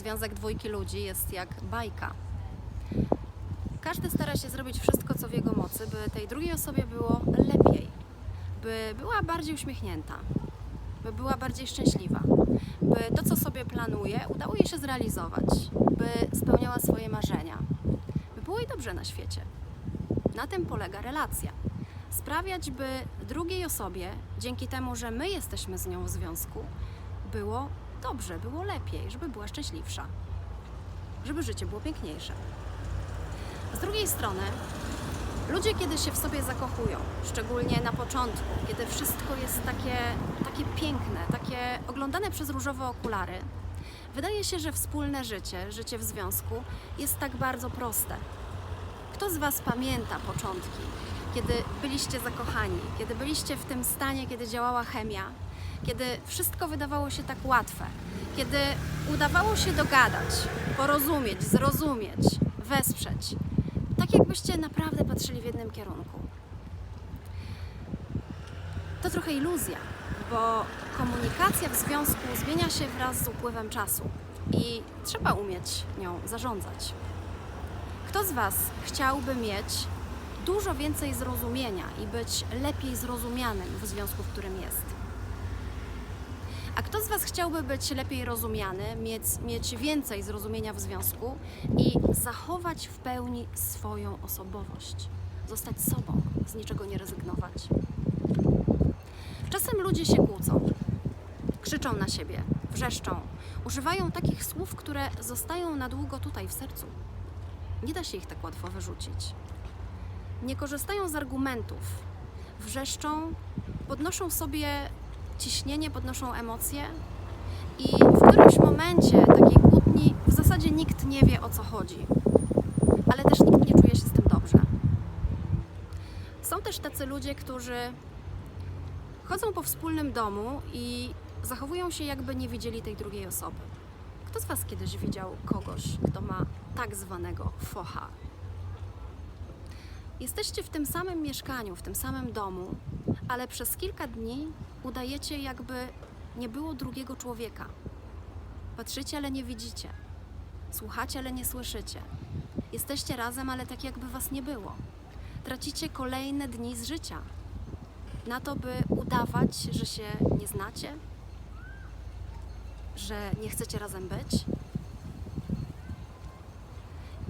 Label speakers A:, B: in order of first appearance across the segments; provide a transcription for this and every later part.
A: związek dwójki ludzi jest jak bajka. Każdy stara się zrobić wszystko, co w jego mocy, by tej drugiej osobie było lepiej, by była bardziej uśmiechnięta, by była bardziej szczęśliwa, by to, co sobie planuje, udało jej się zrealizować, by spełniała swoje marzenia, by było jej dobrze na świecie. Na tym polega relacja. Sprawiać, by drugiej osobie, dzięki temu, że my jesteśmy z nią w związku, było dobrze, było lepiej, żeby była szczęśliwsza, żeby życie było piękniejsze. Z drugiej strony, ludzie, kiedy się w sobie zakochują, szczególnie na początku, kiedy wszystko jest takie, takie piękne, takie oglądane przez różowe okulary, wydaje się, że wspólne życie, życie w związku jest tak bardzo proste. Kto z Was pamięta początki, kiedy byliście zakochani, kiedy byliście w tym stanie, kiedy działała chemia, kiedy wszystko wydawało się tak łatwe, kiedy udawało się dogadać, porozumieć, zrozumieć, wesprzeć, tak jakbyście naprawdę patrzyli w jednym kierunku. To trochę iluzja, bo komunikacja w związku zmienia się wraz z upływem czasu i trzeba umieć nią zarządzać. Kto z Was chciałby mieć dużo więcej zrozumienia i być lepiej zrozumianym w związku, w którym jest? A kto z Was chciałby być lepiej rozumiany, mieć, mieć więcej zrozumienia w związku i zachować w pełni swoją osobowość? Zostać sobą, z niczego nie rezygnować. Czasem ludzie się kłócą, krzyczą na siebie, wrzeszczą, używają takich słów, które zostają na długo tutaj w sercu. Nie da się ich tak łatwo wyrzucić. Nie korzystają z argumentów, wrzeszczą, podnoszą sobie ciśnienie, podnoszą emocje i w którymś momencie takiej kłótni w zasadzie nikt nie wie o co chodzi, ale też nikt nie czuje się z tym dobrze. Są też tacy ludzie, którzy chodzą po wspólnym domu i zachowują się jakby nie widzieli tej drugiej osoby. Kto z Was kiedyś widział kogoś, kto ma tak zwanego focha? Jesteście w tym samym mieszkaniu, w tym samym domu, ale przez kilka dni udajecie, jakby nie było drugiego człowieka. Patrzycie, ale nie widzicie. Słuchacie, ale nie słyszycie. Jesteście razem, ale tak jakby Was nie było. Tracicie kolejne dni z życia na to, by udawać, że się nie znacie, że nie chcecie razem być.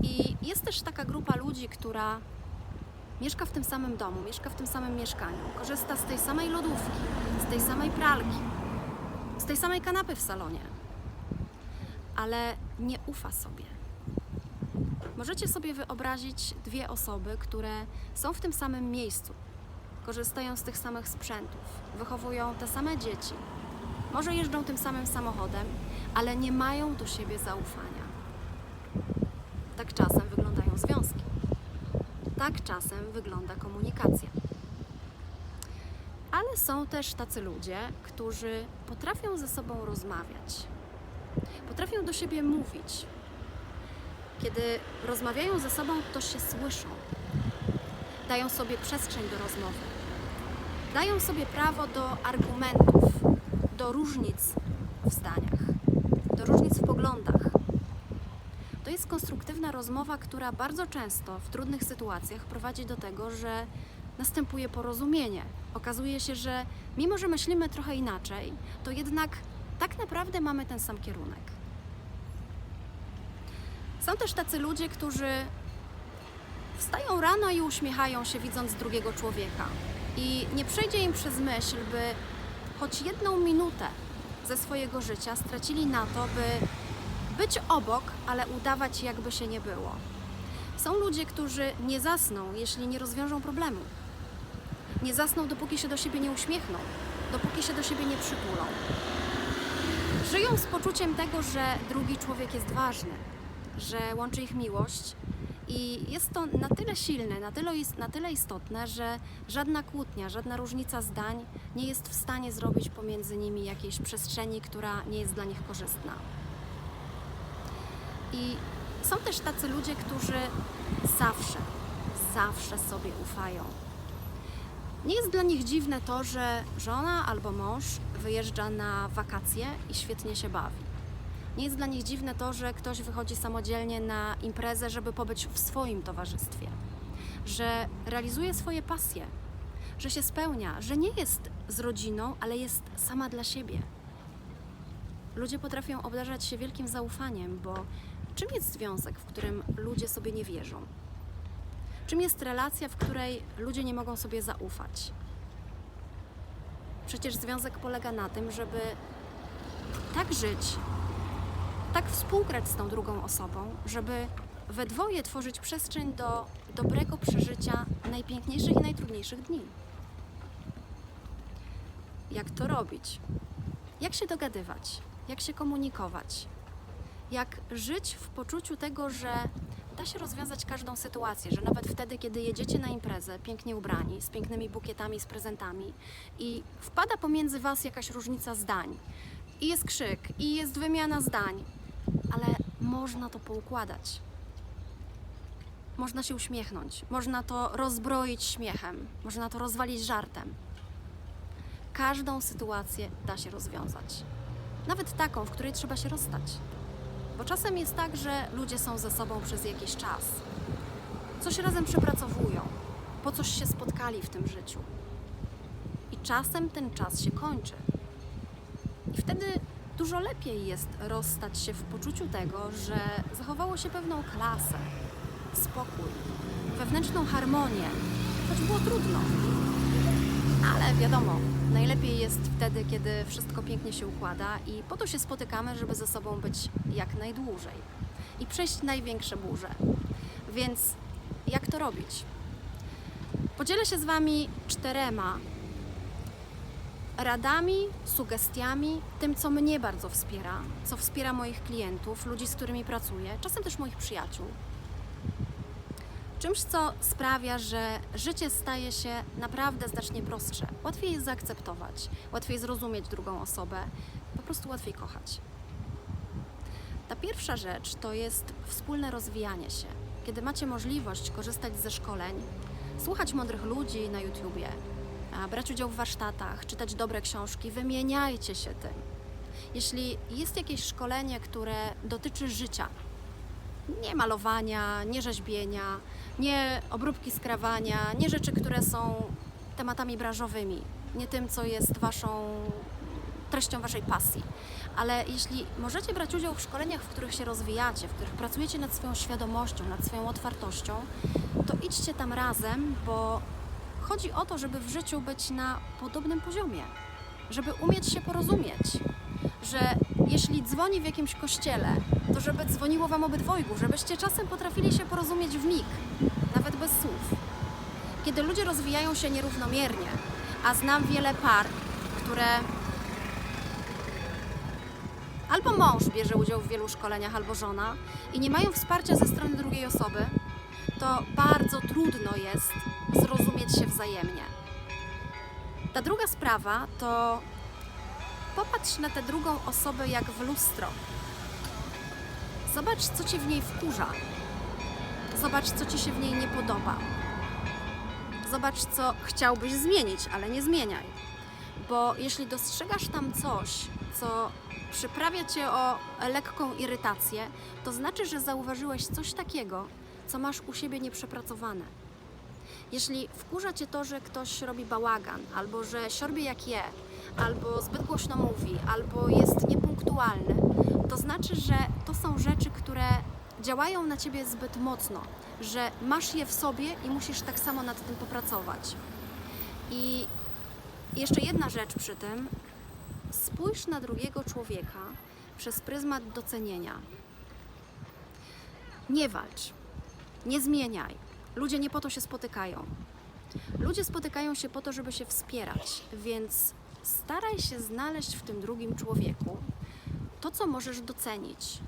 A: I jest też taka grupa ludzi, która mieszka w tym samym domu, mieszka w tym samym mieszkaniu, korzysta z tej samej lodówki, z tej samej pralki, z tej samej kanapy w salonie, ale nie ufa sobie. Możecie sobie wyobrazić dwie osoby, które są w tym samym miejscu, korzystają z tych samych sprzętów, wychowują te same dzieci, może jeżdżą tym samym samochodem, ale nie mają do siebie zaufania. Tak czasem związki. Tak czasem wygląda komunikacja. Ale są też tacy ludzie, którzy potrafią ze sobą rozmawiać, potrafią do siebie mówić. Kiedy rozmawiają ze sobą, to się słyszą, dają sobie przestrzeń do rozmowy, dają sobie prawo do argumentów, do różnic w zdaniach, do różnic w poglądach. Jest konstruktywna rozmowa, która bardzo często w trudnych sytuacjach prowadzi do tego, że następuje porozumienie. Okazuje się, że mimo, że myślimy trochę inaczej, to jednak tak naprawdę mamy ten sam kierunek. Są też tacy ludzie, którzy wstają rano i uśmiechają się, widząc drugiego człowieka. I nie przejdzie im przez myśl, by choć jedną minutę ze swojego życia stracili na to, by być obok, ale udawać, jakby się nie było. Są ludzie, którzy nie zasną, jeśli nie rozwiążą problemu. Nie zasną, dopóki się do siebie nie uśmiechną, dopóki się do siebie nie przytulą. Żyją z poczuciem tego, że drugi człowiek jest ważny, że łączy ich miłość i jest to na tyle silne, na tyle, na tyle istotne, że żadna kłótnia, żadna różnica zdań nie jest w stanie zrobić pomiędzy nimi jakiejś przestrzeni, która nie jest dla nich korzystna. I są też tacy ludzie, którzy zawsze, zawsze sobie ufają. Nie jest dla nich dziwne to, że żona albo mąż wyjeżdża na wakacje i świetnie się bawi. Nie jest dla nich dziwne to, że ktoś wychodzi samodzielnie na imprezę, żeby pobyć w swoim towarzystwie, że realizuje swoje pasje, że się spełnia, że nie jest z rodziną, ale jest sama dla siebie. Ludzie potrafią obdarzać się wielkim zaufaniem, bo czym jest związek, w którym ludzie sobie nie wierzą? Czym jest relacja, w której ludzie nie mogą sobie zaufać? Przecież związek polega na tym, żeby tak żyć, tak współgrać z tą drugą osobą, żeby we dwoje tworzyć przestrzeń do dobrego przeżycia najpiękniejszych i najtrudniejszych dni. Jak to robić? Jak się dogadywać? Jak się komunikować? Jak żyć w poczuciu tego, że da się rozwiązać każdą sytuację, że nawet wtedy, kiedy jedziecie na imprezę pięknie ubrani, z pięknymi bukietami, z prezentami i wpada pomiędzy Was jakaś różnica zdań, i jest krzyk, i jest wymiana zdań, ale można to poukładać. Można się uśmiechnąć, można to rozbroić śmiechem, można to rozwalić żartem. Każdą sytuację da się rozwiązać. Nawet taką, w której trzeba się rozstać. Bo czasem jest tak, że ludzie są ze sobą przez jakiś czas. Coś razem przepracowują, po coś się spotkali w tym życiu. I czasem ten czas się kończy. I wtedy dużo lepiej jest rozstać się w poczuciu tego, że zachowało się pewną klasę, spokój, wewnętrzną harmonię, choć było trudno. Ale wiadomo, najlepiej jest wtedy, kiedy wszystko pięknie się układa i po to się spotykamy, żeby ze sobą być jak najdłużej i przejść największe burze. Więc jak to robić? Podzielę się z Wami czterema radami, sugestiami, tym, co mnie bardzo wspiera, co wspiera moich klientów, ludzi, z którymi pracuję, czasem też moich przyjaciół. Czymś, co sprawia, że życie staje się naprawdę znacznie prostsze. Łatwiej jest zaakceptować, łatwiej zrozumieć drugą osobę, po prostu łatwiej kochać. Ta pierwsza rzecz to jest wspólne rozwijanie się. Kiedy macie możliwość korzystać ze szkoleń, słuchać mądrych ludzi na YouTubie, brać udział w warsztatach, czytać dobre książki, wymieniajcie się tym. Jeśli jest jakieś szkolenie, które dotyczy życia, nie malowania, nie rzeźbienia, nie obróbki skrawania, nie rzeczy, które są tematami branżowymi, nie tym, co jest waszą treścią waszej pasji. Ale jeśli możecie brać udział w szkoleniach, w których się rozwijacie, w których pracujecie nad swoją świadomością, nad swoją otwartością, to idźcie tam razem, bo chodzi o to, żeby w życiu być na podobnym poziomie, żeby umieć się porozumieć, że jeśli dzwoni w jakimś kościele, to żeby dzwoniło wam obydwojgu, żebyście czasem potrafili się porozumieć w mig, nawet bez słów. Kiedy ludzie rozwijają się nierównomiernie, a znam wiele par, które albo mąż bierze udział w wielu szkoleniach, albo żona i nie mają wsparcia ze strony drugiej osoby, to bardzo trudno jest zrozumieć się wzajemnie. Ta druga sprawa to popatrz na tę drugą osobę jak w lustro. Zobacz, co cię w niej wkurza. Zobacz, co ci się w niej nie podoba. Zobacz, co chciałbyś zmienić, ale nie zmieniaj. Bo jeśli dostrzegasz tam coś, co przyprawia cię o lekką irytację, to znaczy, że zauważyłeś coś takiego, co masz u siebie nieprzepracowane. Jeśli wkurza cię to, że ktoś robi bałagan, albo że siorbie jak je, albo zbyt głośno mówi, albo jest niepunktualny, to znaczy, że to są rzeczy, które działają na ciebie zbyt mocno, że masz je w sobie i musisz tak samo nad tym popracować. I jeszcze jedna rzecz przy tym. Spójrz na drugiego człowieka przez pryzmat docenienia. Nie walcz, nie zmieniaj. Ludzie nie po to się spotykają. Ludzie spotykają się po to, żeby się wspierać, więc staraj się znaleźć w tym drugim człowieku to, co możesz docenić,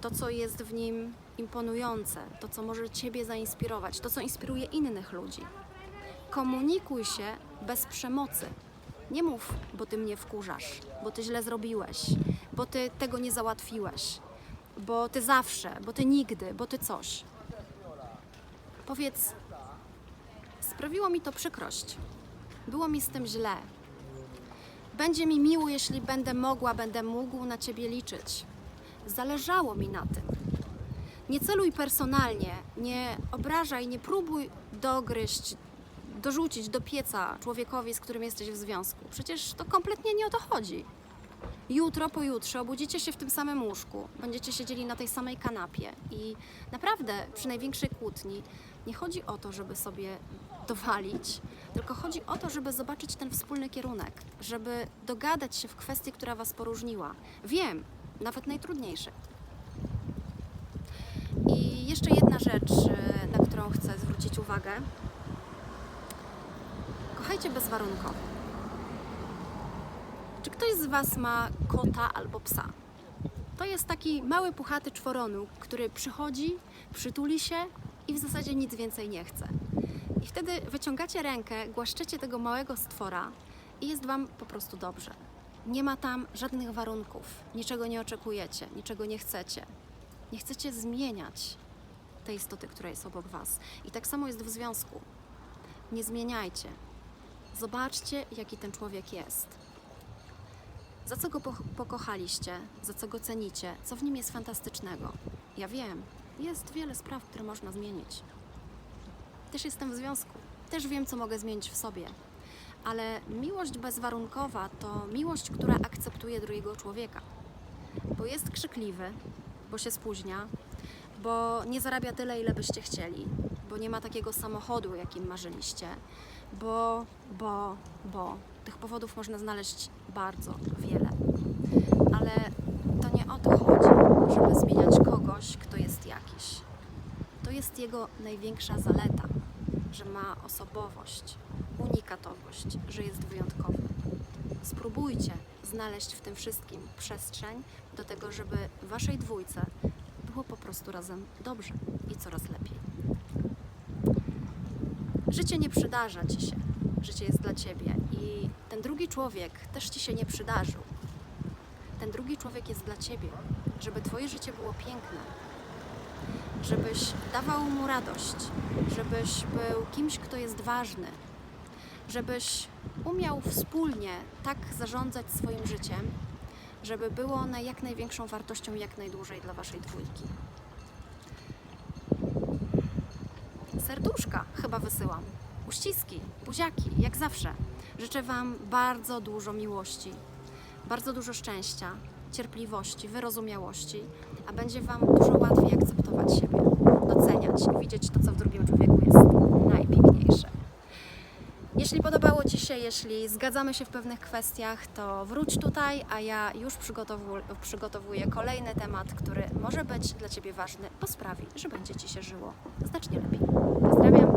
A: to, co jest w nim imponujące, to, co może Ciebie zainspirować, to, co inspiruje innych ludzi. Komunikuj się bez przemocy. Nie mów, bo Ty mnie wkurzasz, bo Ty źle zrobiłeś, bo Ty tego nie załatwiłeś, bo Ty zawsze, bo Ty nigdy, bo Ty coś. Powiedz, sprawiło mi to przykrość. Było mi z tym źle. Będzie mi miło, jeśli będę mogła, będę mógł na Ciebie liczyć. zależało mi na tym. Nie celuj personalnie, nie obrażaj, nie próbuj dogryźć, dorzucić do pieca człowiekowi, z którym jesteś w związku. Przecież to kompletnie nie o to chodzi. Jutro, pojutrze obudzicie się w tym samym łóżku, będziecie siedzieli na tej samej kanapie i naprawdę przy największej kłótni nie chodzi o to, żeby sobie dowalić, tylko chodzi o to, żeby zobaczyć ten wspólny kierunek, żeby dogadać się w kwestii, która Was poróżniła. Wiem, nawet najtrudniejsze. I jeszcze jedna rzecz, e, na którą chcę zwrócić uwagę. Kochajcie bezwarunkowo. Czy ktoś z Was ma kota albo psa? To jest taki mały, puchaty czworonu, który przychodzi, przytuli się i w zasadzie nic więcej nie chce. Wtedy wyciągacie rękę, głaszczecie tego małego stwora i jest Wam po prostu dobrze. Nie ma tam żadnych warunków, niczego nie oczekujecie, niczego nie chcecie. Nie chcecie zmieniać tej istoty, która jest obok Was. I tak samo jest w związku. Nie zmieniajcie. Zobaczcie, jaki ten człowiek jest. Za co go po- pokochaliście, za co go cenicie, co w nim jest fantastycznego. Ja wiem, jest wiele spraw, które można zmienić. Też jestem w związku, też wiem, co mogę zmienić w sobie. Ale miłość bezwarunkowa to miłość, która akceptuje drugiego człowieka. Bo jest krzykliwy, bo się spóźnia, bo nie zarabia tyle, ile byście chcieli, bo nie ma takiego samochodu, jakim marzyliście, bo, bo, bo. Tych powodów można znaleźć bardzo wiele. Ale to nie o to chodzi, żeby zmieniać kogoś, kto jest jakiś. To jest jego największa zaleta, że ma osobowość, unikatowość, że jest wyjątkowy. Spróbujcie znaleźć w tym wszystkim przestrzeń do tego, żeby waszej dwójce było po prostu razem dobrze i coraz lepiej. Życie nie przydarza ci się, życie jest dla ciebie i ten drugi człowiek też ci się nie przydarzył. Ten drugi człowiek jest dla ciebie, żeby twoje życie było piękne, żebyś dawał mu radość, żebyś był kimś, kto jest ważny, żebyś umiał wspólnie tak zarządzać swoim życiem, żeby było one jak największą wartością jak najdłużej dla waszej dwójki. Serduszka chyba wysyłam. Uściski, buziaki, jak zawsze. Życzę Wam bardzo dużo miłości, bardzo dużo szczęścia, cierpliwości, wyrozumiałości, a będzie Wam dużo łatwiej akceptować siebie, doceniać i widzieć to, co w drugim człowieku jest najpiękniejsze. Jeśli podobało Ci się, jeśli zgadzamy się w pewnych kwestiach, to wróć tutaj, a ja już przygotowu- przygotowuję kolejny temat, który może być dla Ciebie ważny, bo sprawi, że będzie Ci się żyło znacznie lepiej. Pozdrawiam.